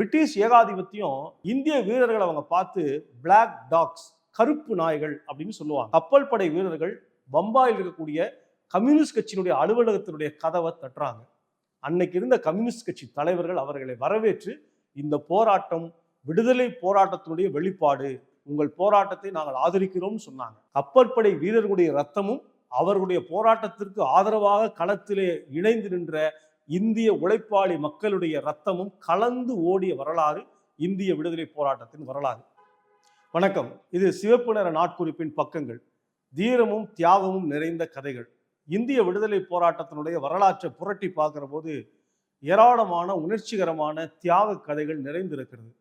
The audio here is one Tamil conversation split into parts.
பிரிட்டிஷ் ஏகாதிபத்தியம் இந்திய வீரர்களை அவங்க பார்த்து பிளாக் டாக்ஸ் கருப்பு நாய்கள் அப்படின்னு சொல்லுவாங்க. கப்பல் படை வீரர்கள் பம்பாயில் இருக்கக்கூடிய கம்யூனிஸ்ட் கட்சியினுடைய அலுவலகத்தினுடைய கதவை தட்டுறாங்க. அன்னைக்கு இருந்த கம்யூனிஸ்ட் கட்சி தலைவர்கள் அவர்களை வரவேற்று இந்த போராட்டம் விடுதலை போராட்டத்தினுடைய வெளிப்பாடு. உங்கள் போராட்டத்தை நாங்கள் ஆதரிக்கிறோம்னு சொன்னாங்க. கப்பற்படை வீரர்களுடைய ரத்தமும் அவர்களுடைய போராட்டத்திற்கு ஆதரவாக களத்திலே இணைந்து நின்ற இந்திய உழைப்பாளி மக்களுடைய ரத்தமும் கலந்து ஓடிய வரலாறு இந்திய விடுதலை போராட்டத்தின் வரலாறு. வணக்கம். இது சிவப்பு நிற நாட்குறிப்பின் பக்கங்கள். தீரமும் தியாகமும் நிறைந்த கதைகள். இந்திய விடுதலை போராட்டத்தினுடைய வரலாற்றை புரட்டி பார்க்குற போது ஏராளமான உணர்ச்சிகரமான தியாக கதைகள் நிறைந்திருக்கிறது.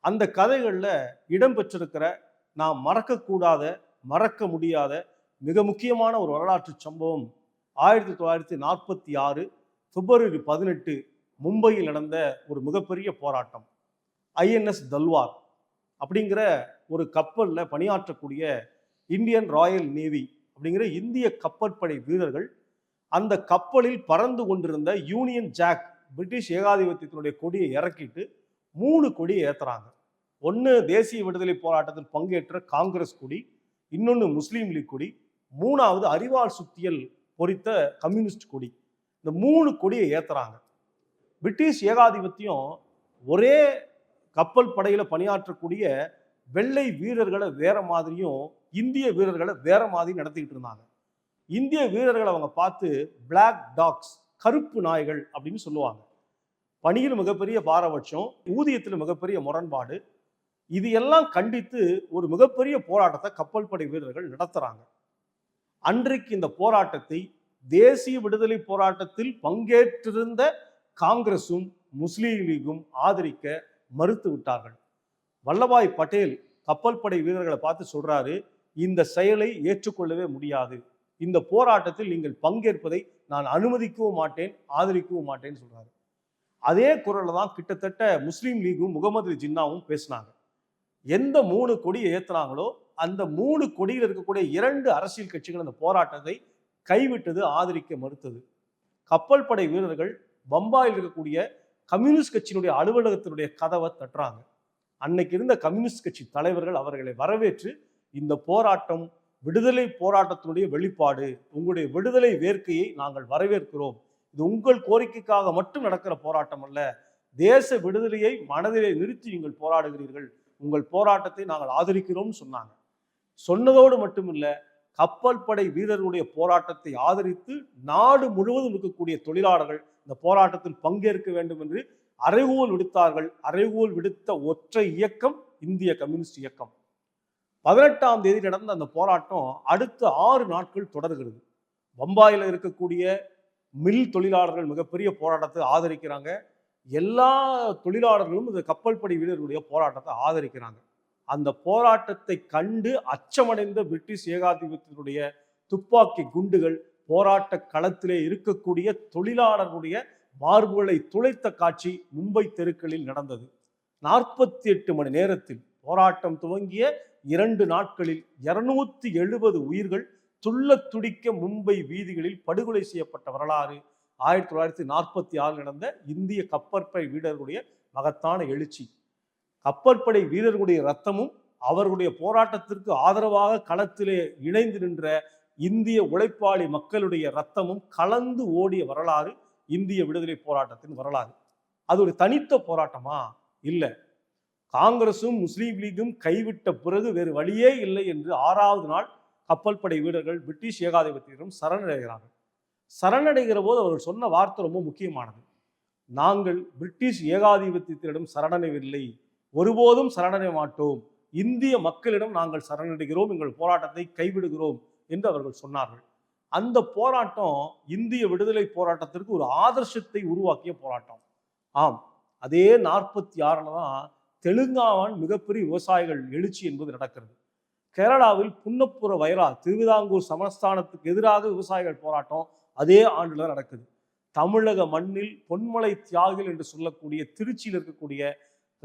அந்த கதைகளில் இடம்பெற்றிருக்கிற நாம் மறக்கக்கூடாத மறக்க முடியாத மிக முக்கியமான ஒரு வரலாற்று சம்பவம் ஆயிரத்தி தொள்ளாயிரத்தி நாற்பத்தி ஆறு பிப்ரவரி பதினெட்டு மும்பையில் நடந்த ஒரு மிகப்பெரிய போராட்டம். ஐஎன்எஸ் தல்வார் அப்படிங்கிற ஒரு கப்பலில் பணியாற்றக்கூடிய இந்தியன் ராயல் நேவி அப்படிங்கிற இந்திய கப்பற்படை வீரர்கள் அந்த கப்பலில் பறந்து கொண்டிருந்த யூனியன் ஜாக் பிரிட்டிஷ் ஏகாதிபத்தியத்தினுடைய கொடியை இறக்கிட்டு மூணு கொடியை ஏற்றுறாங்க ஒன்று தேசிய விடுதலை போராட்டத்தில் பங்கேற்ற காங்கிரஸ் கொடி இன்னொன்று முஸ்லீம் லீக் கொடி மூணாவது அறிவால் சுத்தியல் பொறித்த கம்யூனிஸ்ட் கொடி. இந்த மூணு கொடியை ஏத்துறாங்க. பிரிட்டிஷ் ஏகாதிபத்தியம் ஒரே கப்பல் படையில பணியாற்றக்கூடிய வெள்ளை வீரர்களை வேற மாதிரியும் இந்திய வீரர்களை வேற மாதிரி நடத்திக்கிட்டு இருந்தாங்க. இந்திய வீரர்களை அவங்க பார்த்து பிளாக் டாக்ஸ் கருப்பு நாய்கள் அப்படின்னு சொல்லுவாங்க. பணியில் மிகப்பெரிய பாரபட்சம் ஊதியத்தில் மிகப்பெரிய முரண்பாடு. இது எல்லாம் கண்டித்து ஒரு மிகப்பெரிய போராட்டத்தை கப்பல் படை வீரர்கள் நடத்துறாங்க. அன்றைக்கு இந்த போராட்டத்தை தேசிய விடுதலை போராட்டத்தில் பங்கேற்றிருந்த காங்கிரஸும் முஸ்லீம் லீகும் ஆதரிக்க மறுத்து விட்டார்கள். வல்லபாய் பட்டேல் கப்பல் படை வீரர்களை பார்த்து சொல்றாரு இந்த செயலை ஏற்றுக்கொள்ளவே முடியாது. இந்த போராட்டத்தில் நீங்கள் பங்கேற்பதை நான் அனுமதிக்கவும் மாட்டேன் ஆதரிக்கவும் மாட்டேன்னு சொல்றாரு. அதே குரல்ல தான் கிட்டத்தட்ட முஸ்லீம் லீகும் முகமது ஜின்னாவும் பேசினாங்க. எந்த மூணு கொடியை ஏத்துனாங்களோ அந்த மூணு கொடியில் இருக்கக்கூடிய இரண்டு அரசியல் கட்சிகள் அந்த போராட்டத்தை கைவிட்டது ஆதரிக்க மறுத்தது. கப்பல் படை வீரர்கள் பம்பாயில் இருக்கக்கூடிய கம்யூனிஸ்ட் கட்சியினுடைய அலுவலகத்தினுடைய கதவை தட்டுறாங்க. அன்னைக்கு இருந்த கம்யூனிஸ்ட் கட்சி தலைவர்கள் அவர்களை வரவேற்று இந்த போராட்டம் விடுதலை போராட்டத்தினுடைய வெளிப்பாடு உங்களுடைய விடுதலை வேர்க்கையை நாங்கள் வரவேற்கிறோம். இது உங்கள் கோரிக்கைக்காக மட்டும் நடக்கிற போராட்டம் அல்ல தேச விடுதலையை மனதிலே நிறுத்தி நீங்கள் போராடுகிறீர்கள். உங்கள் போராட்டத்தை நாங்கள் ஆதரிக்கிறோம்னு சொன்னாங்க. சொன்னதோடு மட்டுமில்ல கப்பல் படை வீரர்களுடைய போராட்டத்தை ஆதரித்து நாடு முழுவதும் இருக்கக்கூடிய தொழிலாளர்கள் இந்த போராட்டத்தில் பங்கேற்க வேண்டும் என்று அறைகூவல் விடுத்தார்கள். அறைகூவல் விடுத்த ஒற்றை இயக்கம் இந்திய கம்யூனிஸ்ட் இயக்கம். பதினெட்டாம் தேதி நடந்த அந்த போராட்டம் அடுத்த ஆறு நாட்கள் தொடர்கிறது. பம்பாயில் இருக்கக்கூடிய மில் தொழிலாளர்கள் மிகப்பெரிய போராட்டத்தை ஆதரிக்கிறாங்க. எல்லா தொழிலாளர்களும் இந்த கப்பல் படை வீரர்களுடைய போராட்டத்தை ஆதரிக்கிறாங்க. அந்த போராட்டத்தை கண்டு அச்சமடைந்த பிரிட்டிஷ் ஏகாதிபத்தியத்தினுடைய துப்பாக்கி குண்டுகள் போராட்ட களத்திலே இருக்கக்கூடிய தொழிலாளர்களுடைய மார்புகளை துளைத்த காட்சி மும்பை தெருக்களில் நடந்தது. நாற்பத்தி எட்டு மணி நேரத்தில் போராட்டம் துவங்கிய இரண்டு நாட்களில் இருநூத்தி எழுபது உயிர்கள் துள்ள துடிக்க மும்பை வீதிகளில் படுகொலை செய்யப்பட்ட வரலாறு. ஆயிரத்தி தொள்ளாயிரத்தி நாற்பத்தி ஆறில் நடந்த இந்திய கப்பற்படை வீரர்களுடைய மகத்தான எழுச்சி. கப்பற்படை வீரர்களுடைய ரத்தமும் அவர்களுடைய போராட்டத்திற்கு ஆதரவாக களத்திலே இணைந்து நின்ற இந்திய உழைப்பாளி மக்களுடைய ரத்தமும் கலந்து ஓடிய வரலாறு இந்திய விடுதலை போராட்டத்தின் வரலாறு. அது ஒரு தனித்த போராட்டமா? இல்லை. காங்கிரசும் முஸ்லீம் லீகும் கைவிட்ட பிறகு வேறு வழியே இல்லை என்று ஆறாவது நாள் கப்பல் படை வீரர்கள் பிரிட்டிஷ் ஏகாதிபத்தியரும் சரணடைகிறார்கள். சரணடைகிற போது அவர்கள் சொன்ன வார்த்தை ரொம்ப முக்கியமானது. நாங்கள் பிரிட்டிஷ் ஏகாதிபத்தியத்திடம் சரணடைவில்லை ஒருபோதும் சரணடைய மாட்டோம். இந்திய மக்களிடம் நாங்கள் சரணடைகிறோம். எங்கள் போராட்டத்தை கைவிடுகிறோம் என்று அவர்கள் சொன்னார்கள். அந்த போராட்டம் இந்திய விடுதலை போராட்டத்திற்கு ஒரு ஆதர்சத்தை உருவாக்கிய போராட்டம். ஆம் அதே நாற்பத்தி ஆறில் தான் தெலுங்கானான் மிகப்பெரிய விவசாயிகள் எழுச்சி என்பது நடக்கிறது. கேரளாவில் புன்னப்புற வைரா திருவிதாங்கூர் சமஸ்தானத்துக்கு எதிராக விவசாயிகள் போராட்டம் அதே ஆண்டுல நடக்குது. தமிழக மண்ணில் பொன்மலை தியாகிகள் என்று சொல்லக்கூடிய திருச்சியில் இருக்கக்கூடிய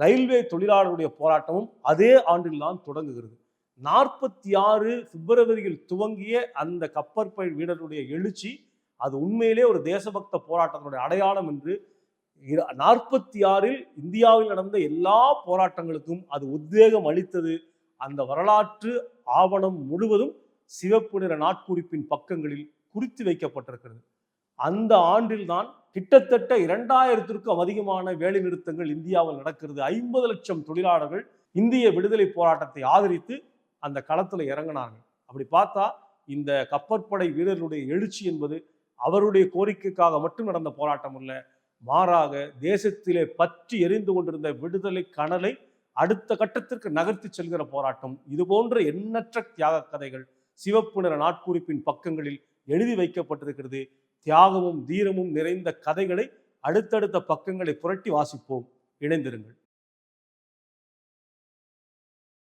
ரயில்வே தொழிலாளருடைய போராட்டமும் அதே ஆண்டில் தான் தொடங்குகிறது. நாற்பத்தி ஆறு பிப்ரவரியில் துவங்கிய அந்த கப்பற்படை வீரருடைய எழுச்சி அது உண்மையிலே ஒரு தேசபக்த போராட்டத்தினுடைய அடையாளம் என்று நாற்பத்தி ஆறில் இந்தியாவில் நடந்த எல்லா போராட்டங்களுக்கும் அது உத்வேகம் அளித்தது. அந்த வரலாற்று ஆவணம் முழுவதும் சிவப்பு நிற நாட்குறிப்பின் பக்கங்களில் குறித்து வைக்கப்பட்டிருக்கிறது. அந்த ஆண்டில்தான் கிட்டத்தட்ட இரண்டாயிரத்திற்கும் அதிகமான வேலைநிறுத்தங்கள் இந்தியாவில் நடக்கிறது. ஐம்பது லட்சம் தொழிலாளர்கள் இந்திய விடுதலை போராட்டத்தை ஆதரித்து அந்த களத்தில் இறங்கினாங்க. அப்படி பார்த்தா இந்த கப்பற்படை வீரர்களுடைய எழுச்சி என்பது அவருடைய கோரிக்கைக்காக மட்டும் நடந்த போராட்டம் அல்ல மாறாக தேசத்திலே பற்றி எரிந்து கொண்டிருந்த விடுதலை கனலை அடுத்த கட்டத்திற்கு நகர்த்தி செல்கிற போராட்டம். இது போன்ற எண்ணற்ற தியாக கதைகள் சிவப்பு நிற நாட்குறிப்பின் பக்கங்களில் எழுதி வைக்கப்பட்டிருக்கிறது. தியாகமும் தீரமும் நிறைந்த கதைகளை அடுத்தடுத்த பக்கங்களை புரட்டி வாசிப்போம். இணைந்திருங்கள்.